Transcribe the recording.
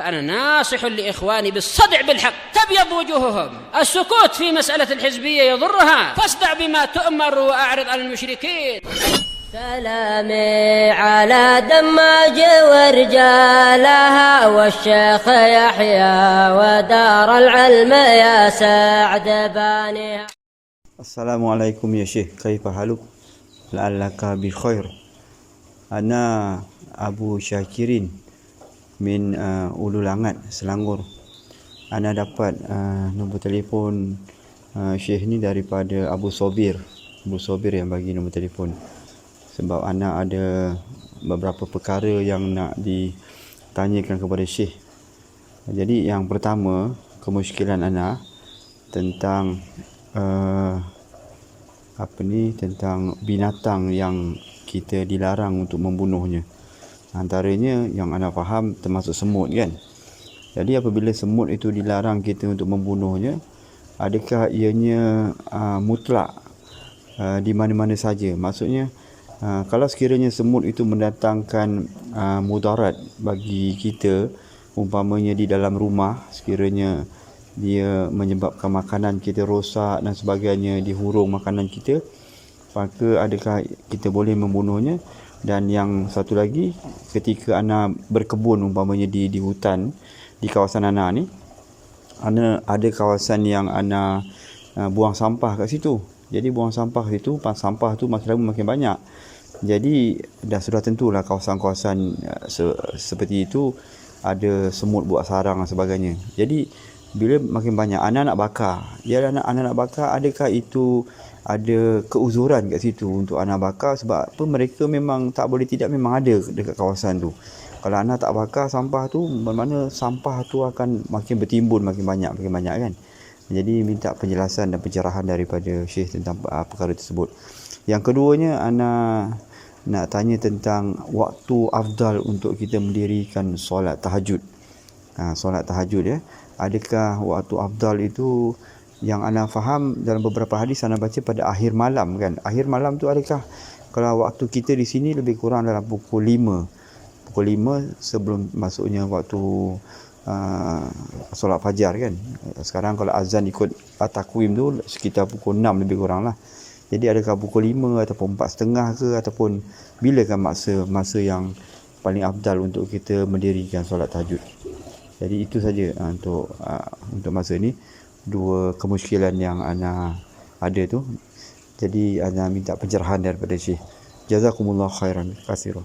فأنا ناصح لإخواني بالصدع بالحق تبيض وجوههم السكوت في مسألة الحزبية يضرها فاصدع بما تؤمر وأعرض عن المشركين سلامي على دماج ورجالها والشيخ يحيى ودار العلم يا سعد بانيها Assalamualaikum ya Syekh. Kaifa haluk? La'allaka bi khair. Ana Abu Syakirin min uh, Ulu Langat, Selangor. Ana dapat uh, nombor telefon uh, Syekh ni daripada Abu Sobir. Abu Sobir yang bagi nombor telefon. Sebab ana ada beberapa perkara yang nak ditanyakan kepada Syekh. Jadi yang pertama, kemusykilan ana tentang uh, apa ni tentang binatang yang kita dilarang untuk membunuhnya. Antaranya yang anda faham termasuk semut kan. Jadi apabila semut itu dilarang kita untuk membunuhnya, adakah ianya uh, mutlak uh, di mana-mana saja? Maksudnya uh, kalau sekiranya semut itu mendatangkan uh, mudarat bagi kita umpamanya di dalam rumah sekiranya dia menyebabkan makanan kita rosak dan sebagainya dihurung makanan kita maka adakah kita boleh membunuhnya dan yang satu lagi ketika ana berkebun umpamanya di di hutan di kawasan ana ni ana ada kawasan yang ana uh, buang sampah kat situ. Jadi buang sampah situ sampah tu makin lama makin banyak. Jadi dah sudah tentulah kawasan-kawasan uh, se- seperti itu ada semut buat sarang dan sebagainya. Jadi bila makin banyak anak nak bakar dia anak anak nak bakar adakah itu ada keuzuran kat situ untuk anak bakar? Sebab apa mereka memang tak boleh tidak memang ada dekat kawasan tu. Kalau anak tak bakar sampah tu bermakna sampah tu akan makin bertimbun makin banyak makin banyak kan? Jadi minta penjelasan dan pencerahan daripada Syekh tentang uh, perkara tersebut. Yang keduanya anak nak tanya tentang waktu afdal untuk kita mendirikan solat tahajud ha, solat tahajud ya. Adakah waktu afdal itu yang anda faham dalam beberapa hadis anda baca pada akhir malam kan? Akhir malam tu adakah kalau waktu kita di sini lebih kurang dalam pukul 5 pukul 5 sebelum masuknya waktu uh, solat fajar kan? Sekarang kalau azan ikut takwim tu sekitar pukul 6 lebih kurang lah. Jadi adakah pukul 5 ataupun 4.30 ke ataupun bila kan masa masa yang paling afdal untuk kita mendirikan solat tahajud jadi itu saja uh, untuk uh, untuk masa ni dua kemusykilan yang ana ada tu. Jadi ana minta pencerahan daripada Syekh. Jazakumullah khairan katsiran.